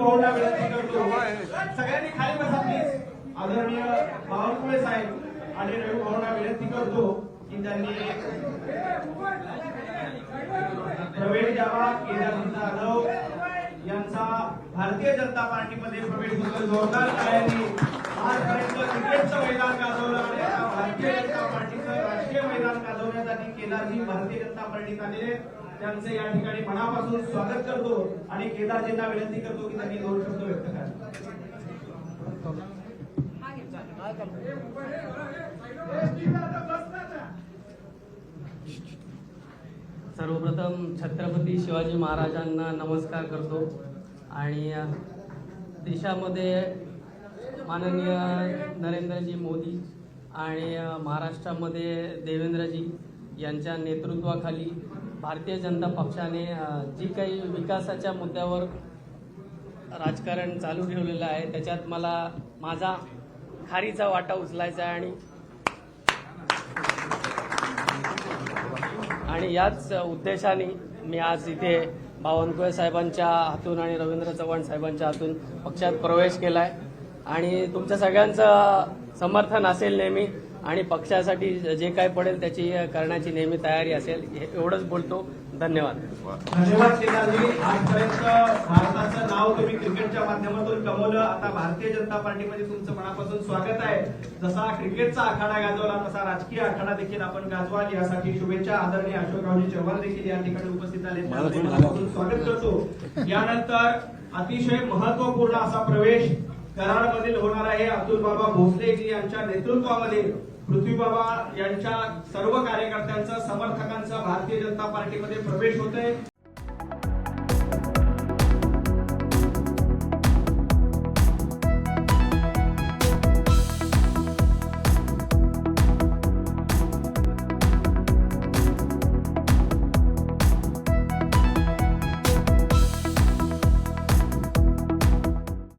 गौरला विनंती करतो. सगळ्यांनी खाली बसा प्लीज आदरणीय बावनकुळे साहेब आणि रवी भाऊंना विनंती करतो की त्यांनी प्रवेश द्यावा केदारनाथ जाधव यांचा भारतीय जनता पार्टीमध्ये प्रवेश होतो जोरदार टाळ्यांनी आजपर्यंत क्रिकेटचं मैदान गाजवलं आणि आता भारतीय जनता पार्टीचं राष्ट्रीय मैदान गाजवण्यासाठी केदारजी भारतीय जनता पार्टीत आलेले त्यांचे या ठिकाणी मनापासून स्वागत करतो आणि केदारजींना विनंती करतो की त्यांनी दोन शब्द व्यक्त करा. सर्वप्रथम छत्रपती शिवाजी महाराजांना नमस्कार करतो. आणि देशामध्ये माननीय नरेंद्रजी मोदी आणि महाराष्ट्रामध्ये देवेंद्रजी यांच्या नेतृत्वाखाली भारतीय जनता पक्षाने जी काही विकासाच्या मुद्द्यावर राजकारण चालू ठेवलेलं आहे त्याच्यात मला माझा खारीचा वाटा उचलायचा आहे आणि आणि याच उद्देशाने मी आज इथे बावनकुळे साहेबांच्या हातून आणि रवींद्र चव्हाण साहेबांच्या हातून पक्षात प्रवेश केला आहे आणि तुमच्या सगळ्यांचं समर्थन असेल नेहमी आणि पक्षासाठी जे काय पडेल त्याची करण्याची नेहमी तयारी असेल हे एवढंच बोलतो. धन्यवाद. धन्यवाद केदारजी आजपर्यंत भारताचं नाव तुम्ही क्रिकेटच्या माध्यमातून कमवलं. आता भारतीय जनता पार्टीमध्ये तुमचं मनापासून स्वागत आहे. जसा क्रिकेटचा आखाडा गाजवला तसा राजकीय आखाडा देखील आपण गाजवाल. यासाठी शुभेच्छा आदरणीय अशोकरावजी चव्हाण देखील या ठिकाणी उपस्थित आले. मनापासून स्वागत करतो. यानंतर अतिशय महत्त्वपूर्ण असा प्रवेश कराडमधील होणार आहे. अब्दुल बाबा भोसलेजी यांच्या नेतृत्वामध्ये पृथ्वीबाबा यांच्या सर्व कार्यकर्त्यांचा समर्थकांचा भारतीय जनता पार्टीमध्ये प्रवेश होतोय.